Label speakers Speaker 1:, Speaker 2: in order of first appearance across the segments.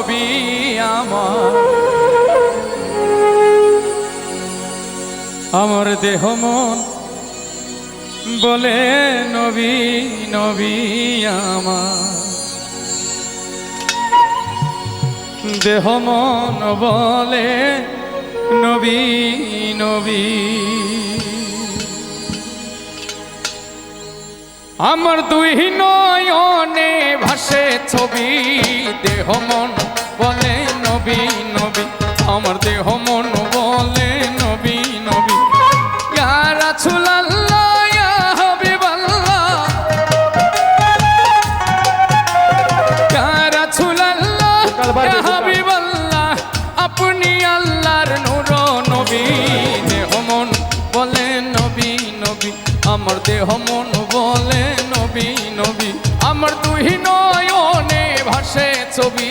Speaker 1: নবী আমার। আমার দেহ মন বলে নবী নবী আমার। দেহ মন বলে নবী নবী। আমার দুই নয়নে ভাসে ছবি, দেহ মন বলে নবী নবী আমার দেহ মন বলে নবী নবী ইয়া রাসূলুল্লাহ ইয়া হাবিবাল্লাহ ইয়া রাসূলুল্লাহ ইয়া হাবিবাল্লাহ আপনি আল্লাহর নূর নবী দেহ মন বলে নবী নবী আমার দেহ মন বলে নবী নবী আমার দুই নয়নে ভাসে ছবি।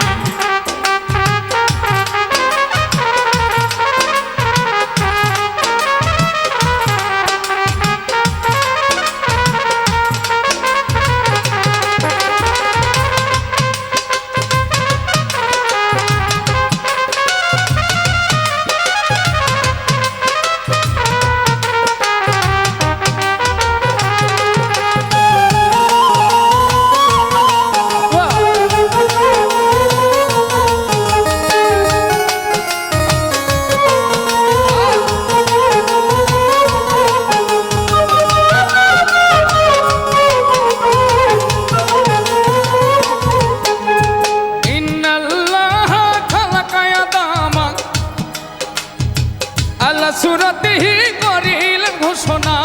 Speaker 1: সুরতিহি করিলেন ঘোষণা।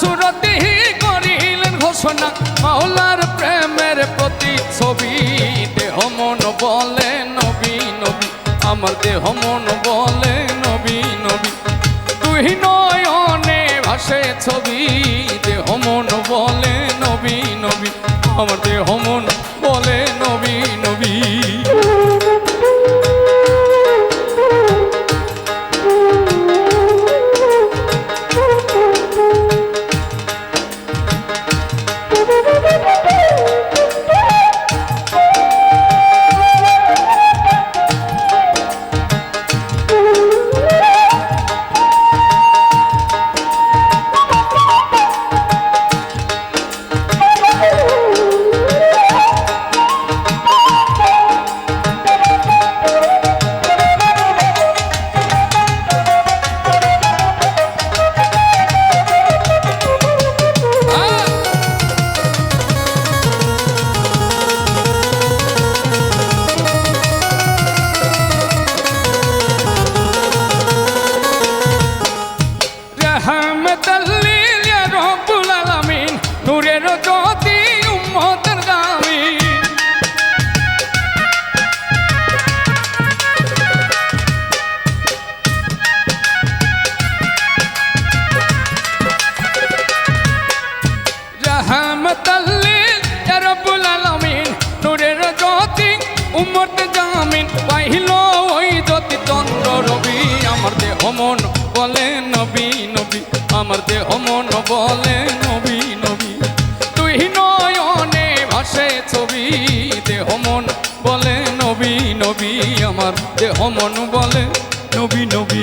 Speaker 1: সুরতিহি করিলেন ঘোষণা। মাওলার প্রেমের প্রতিচ্ছবি দেহ মন বলে নবী। আমার দেহ মন বলে নবী নবী। তুই নয়নে ভাসে ছবি আমার দেহ মন পাইল ওই জ্যোতি চন্দ্র রবি, আমার দেহ মন বলে নবী নবী, আমার দেহ মন বলে নবী নবী। তুই নয়নে ভাসে ছবি, দেহ মন বলে নবী নবী, আমার দেহ মন বলে নবী নবী।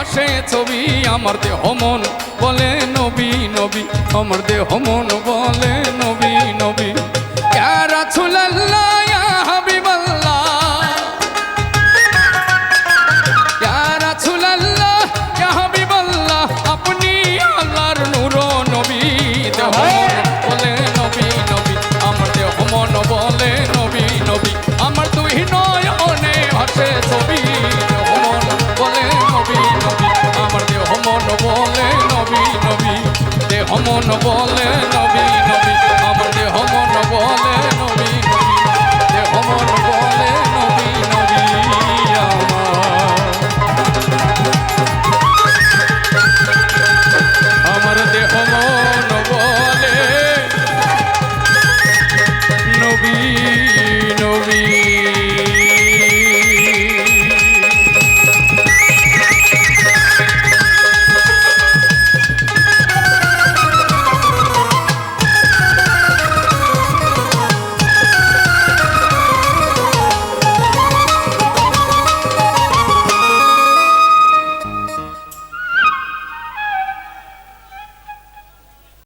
Speaker 1: আসে ছবি আমার দেহ মন বলে নবী নবী আমার দেহ মন বলে নবী।